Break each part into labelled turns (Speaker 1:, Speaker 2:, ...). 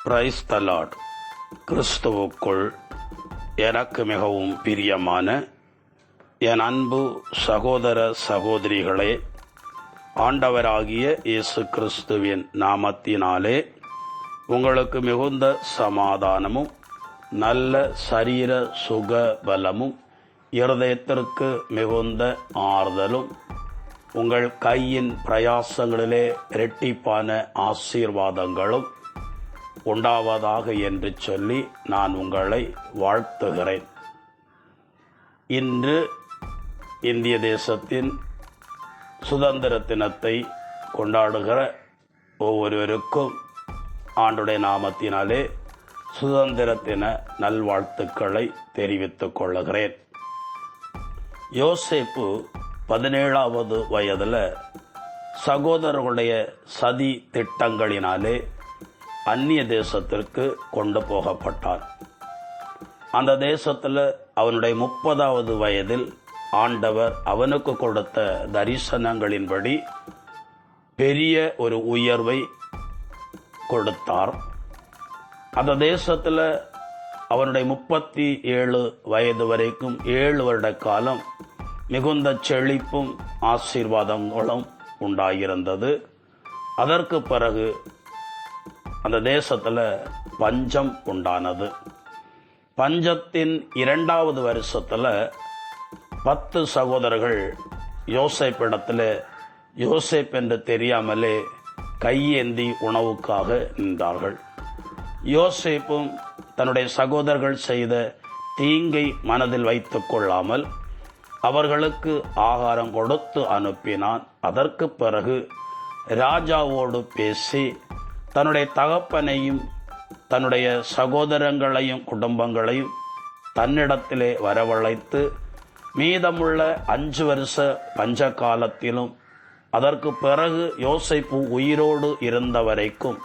Speaker 1: Price தலாட் கிறிஸ்துவுக்குள் எனக்கு மிகவும் பிரியமான என் அன்பு சகோதர சகோதரிகளே ஆண்டவராகிய இயேசு கிறிஸ்துவின் நாமத்தினாலே உங்களுக்கு மிகுந்த சமாதானமும் நல்ல சரீர சுக பலமும் இருதயத்திற்கு மிகுந்த ஆறுதலும் உங்கள் கையின் பிரயாசங்களிலே இரட்டிப்பான ஆசீர்வாதங்களும் உண்டாவதாக என்று சொல்லி நான் உங்களை வாழ்த்துகிறேன். இன்று இந்திய தேசத்தின் சுதந்திர தினத்தை கொண்டாடுகிற ஒவ்வொருவருக்கும் ஆண்டுடைய நாமத்தினாலே சுதந்திர தின நல்வாழ்த்துக்களை தெரிவித்துக் கொள்ளுகிறேன். யோசேப்பு பதினேழாவது வயதில் சகோதரர்களுடைய சதி திட்டங்களினாலே அந்நிய தேசத்திற்கு கொண்டு போகப்பட்டான். அந்த தேசத்தில் அவனுடைய முப்பதாவது வயதில் ஆண்டவர் அவனுக்கு கொடுத்த தரிசனங்களின்படி பெரிய ஒரு உயர்வை கொடுத்தார். அந்த தேசத்தில் அவனுடைய முப்பத்தி ஏழு வயது வரைக்கும் ஏழு வருட காலம் மிகுந்த செழிப்பும் ஆசீர்வாதங்களும் உண்டாயிருந்தது. அதற்கு பிறகு அந்த தேசத்தில் பஞ்சம் உண்டானது. பஞ்சத்தின் இரண்டாவது வருஷத்தில் பத்து சகோதரர்கள் யோசைப்பிடத்தில் யோசேப் என்று தெரியாமலே கையேந்தி உணவுக்காக நின்றார்கள். யோசேப்பும் தன்னுடைய சகோதரர்கள் செய்த தீங்கை மனதில் வைத்துக் கொள்ளாமல் அவர்களுக்கு ஆகாரம் கொடுத்து அனுப்பினான். அதற்கு பிறகு ராஜாவோடு பேசி தன்னுடைய தகப்பனையும் தன்னுடைய சகோதரங்களையும் குடும்பங்களையும் தன்னிடத்திலே வரவழைத்து மீதமுள்ள அஞ்சு வருஷ பஞ்ச காலத்திலும் அதற்கு பிறகு யோசைப்பு உயிரோடு இருந்த வரைக்கும்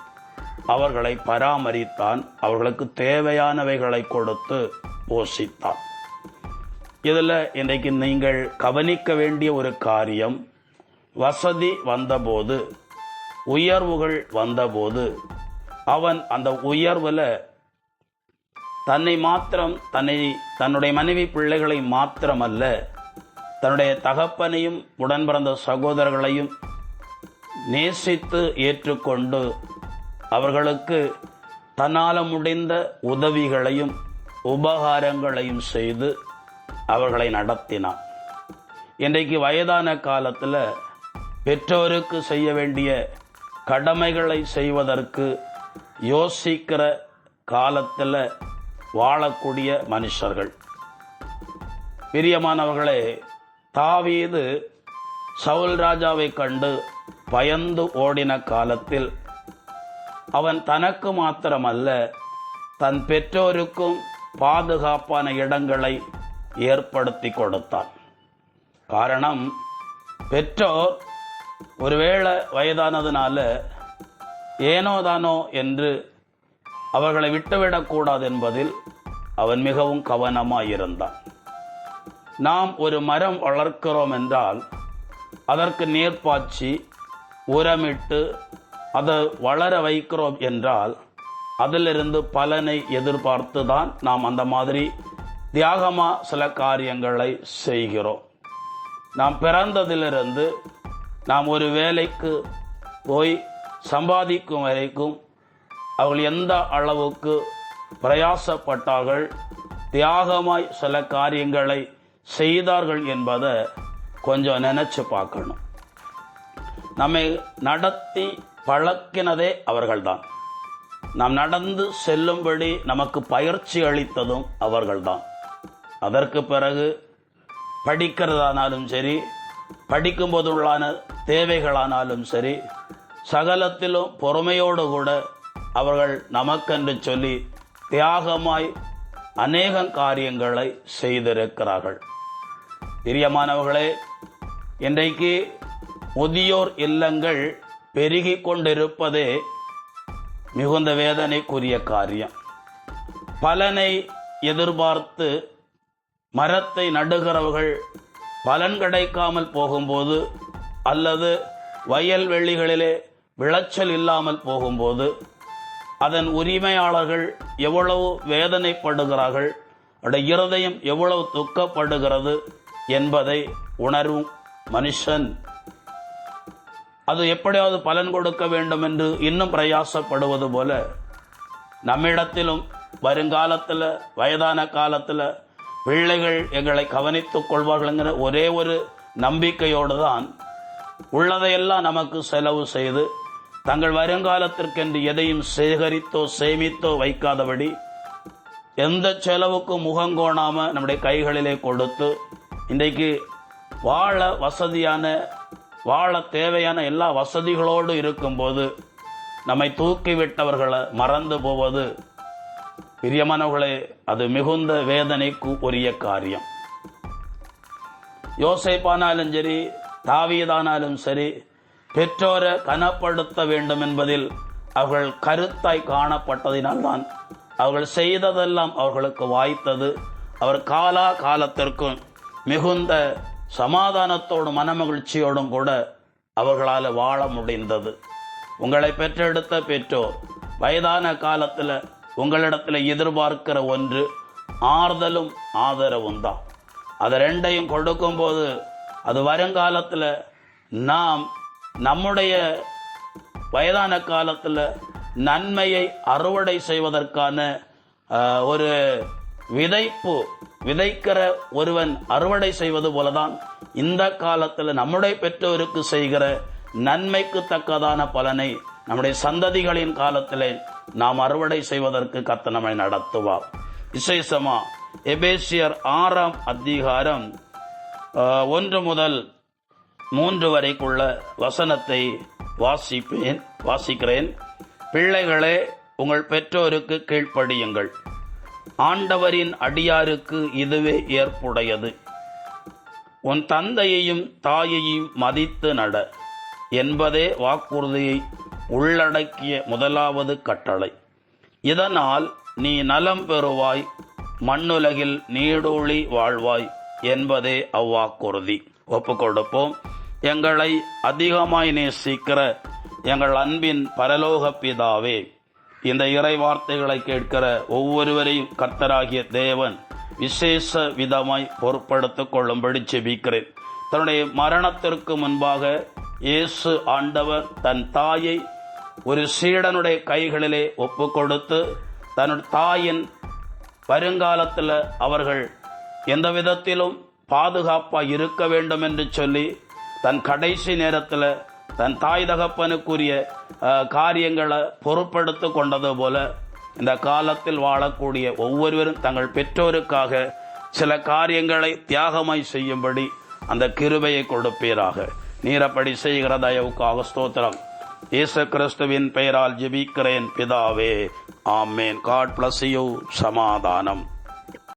Speaker 1: அவர்களை பராமரித்தான் அவர்களுக்கு தேவையானவைகளை கொடுத்து போஷித்தான். இதில் இன்றைக்கு நீங்கள் கவனிக்க வேண்டிய ஒரு காரியம் வசதி வந்தபோது உயர்வுகள் வந்தபோது அவன் அந்த உயர்வில் தன்னை மாத்திரம் தன்னை தன்னுடைய மனைவி பிள்ளைகளை மாத்திரமல்ல தன்னுடைய தகப்பனையும் உடன் பிறந்த சகோதரர்களையும் நேசித்து ஏற்றுக்கொண்டு அவர்களுக்கு தன்னால் முடிந்த உதவிகளையும் உபகாரங்களையும் செய்து அவர்களை நடத்தினான். இன்றைக்கு வயதான காலத்தில் பெற்றோருக்கு செய்ய வேண்டிய கடமைகளை செய்வதற்கு யோசிக்கிற காலத்தில் வாழக்கூடிய மனுஷர்கள். பிரியமானவர்களே தாவீது சவுல் ராஜாவை கண்டு பயந்து ஓடின காலத்தில் அவன் தனக்கு மாத்திரமல்ல தன் பெற்றோருக்கும் பாதுகாப்பான இடங்களை ஏற்படுத்தி கொடுத்தான். காரணம் பெற்றோர் ஒருவேளை வயதானதுனால ஏனோதானோ என்று அவர்களை விட்டுவிடக்கூடாது என்பதில் அவன் மிகவும் கவனமாயிருந்தான். நாம் ஒரு மரம் வளர்க்கிறோம் என்றால் அதற்கு நீர்ப்பாய்ச்சி உரமிட்டு அதை வளர வைக்கிறோம் என்றால் அதிலிருந்து பலனை எதிர்பார்த்து தான் நாம் அந்த மாதிரி தியாகமாக சில காரியங்களை செய்கிறோம். நாம் பிறந்ததிலிருந்து நாம் ஒரு வேலைக்கு போய் சம்பாதிக்கும் வரைக்கும் அவர்கள் எந்த அளவுக்கு பிரயாசப்பட்டார்கள் தியாகமாய் சில காரியங்களை செய்தார்கள் என்பதை கொஞ்சம் நினச்சி பார்க்கணும். நம்மை நடத்தி பழக்கினதே அவர்கள்தான். நாம் நடந்து செல்லும்படி நமக்கு பயிற்சி அளித்ததும் அவர்கள்தான். அதற்கு பிறகு படிக்கிறதானாலும் சரி படிக்கும்போதுள்ளான தேவைகளானாலும் சரி சகலத்திலும் பொறுமையோடு கூட அவர்கள் நமக்கென்று சொல்லி தியாகமாய் அநேக காரியங்களை செய்திருக்கிறார்கள். பிரியமானவர்களே இன்றைக்கு முதியோர் இல்லங்கள் பெருகி கொண்டிருப்பதே மிகுந்த வேதனைக்குரிய காரியம். பலனை எதிர்பார்த்து மரத்தை நடுகிறவர்கள் பலன் கிடைக்காமல் போகும்போது அல்லது வயல் வெளிகளிலே விளைச்சல் இல்லாமல் போகும்போது அதன் உரிமையாளர்கள் எவ்வளவு வேதனைப்படுகிறார்கள் அவருடைய இருதயம் எவ்வளவு துக்கப்படுகிறது என்பதை உணரும் மனுஷன். அது எப்படியாவது பலன் கொடுக்க வேண்டும் என்று இன்னும் பிரயாசப்படுவது போல நம்மிடத்திலும் வருங்காலத்தில் வயதான காலத்தில் பிள்ளைகள் எங்களை கவனித்துக் கொள்வார்கள்ங்கிற ஒரே ஒரு நம்பிக்கையோடு தான் உள்ளதையெல்லாம் நமக்கு செலவு செய்து தங்கள் வருங்காலத்திற்கென்று எதையும் சேகரித்தோ சேமித்தோ வைக்காதபடி எந்த செலவுக்கும் முகங்கோணாமல் நம்முடைய கைகளிலே கொடுத்து இன்றைக்கு வாழ வசதியான வாழ தேவையான எல்லா வசதிகளோடு இருக்கும்போது நம்மை தூக்கிவிட்டவர்களை மறந்து போவது பிரியமானவர்களே அது மிகுந்த வேதனைக்கு உரிய காரியம். யோசைப்பானாலும் சரி தாவீதானாலும் சரி பெற்றோரை கனப்படுத்த வேண்டும் என்பதில் அவர்கள் கருத்தாய் காணப்பட்டதினால்தான் அவர்கள் செய்ததெல்லாம் அவர்களுக்கு வாய்த்தது. அவர் காலா காலத்திற்கும் மிகுந்த சமாதானத்தோடும் மனமகிழ்ச்சியோடும் கூட அவர்களால் வாழ முடிந்தது. உங்களை பெற்றெடுத்த பெற்றோர் வயதான காலத்தில் உங்களிடத்தில் எதிர்பார்க்கிற ஒன்று ஆறுதலும் ஆதரவும் தான். அது ரெண்டையும் கொடுக்கும்போது அது வருங்காலத்தில் நாம் நம்முடைய வயதான காலத்தில் நன்மையை அறுவடை செய்வதற்கான ஒரு விதைப்பு விதைக்கிற ஒருவன் அறுவடை செய்வது போலதான் இந்த காலத்தில் நம்முடைய பெற்றோருக்கு செய்கிற நன்மைக்கு தக்கதான பலனை நம்முடைய சந்ததிகளின் காலத்திலே நாம் அறுவடை செய்வதற்கு கத்த நம்மை நடத்துவார். விசேஷமா எபேசியர் ஆறாம் அதிகாரம் ஒன்று முதல் மூன்று வரைக்குள்ள வசனத்தை வாசிப்பேன் வாசிக்கிறேன். பிள்ளைகளே உங்கள் பெற்றோருக்கு கீழ்ப்படியுங்கள். ஆண்டவரின் அடியாருக்கு இதுவே ஏற்புடையது. உன் தந்தையையும் தாயையும் மதித்து நட. என்பதே வாக்குறுதியை உள்ளடக்கிய முதலாவது கட்டளை. இதனால் நீ நலம் பெறுவாய் மண்ணுலகில் நீடூழி வாழ்வாய் என்பதே அவ்வாக்குறுதி. ஒப்புக்கொடுப்போம். எங்களை அதிகமாய் நேசிக்கிற எங்கள் அன்பின் பரலோக பிதாவே இந்த இறை வார்த்தைகளை கேட்கிற ஒவ்வொருவரையும் கர்த்தராகிய தேவன் விசேஷ விதமாய் பொறுப்படுத்திக் கொள்ளும்படி செபிக்கிறேன் தன்னுடைய மரணத்திற்கு முன்பாக இயேசு ஆண்டவர் தன் தாயை ஒரு சீடனுடைய கைகளிலே ஒப்பு கொடுத்து தாயின் வருங்காலத்தில் அவர்கள் எந்த விதத்திலும் பாதுகாப்பாக இருக்க வேண்டும் என்று சொல்லி தன் கடைசி நேரத்தில் தன் தாய் தகப்பனுக்குரிய காரியங்களை பொறுப்படுத்து கொண்டது போல இந்த காலத்தில் வாழக்கூடிய ஒவ்வொருவரும் தங்கள் பெற்றோருக்காக சில காரியங்களை தியாகமாய் செய்யும்படி அந்த கிருபையை கொடுப்பீராக. நீரப்படி செய்கிற தயவுக்காக ஸ்தோத்திரம். இயேசு கிறிஸ்துவின் பெயரால் ஜெபிக்கிறேன் பிதாவே. ஆமேன். God bless you. சமாதானம்.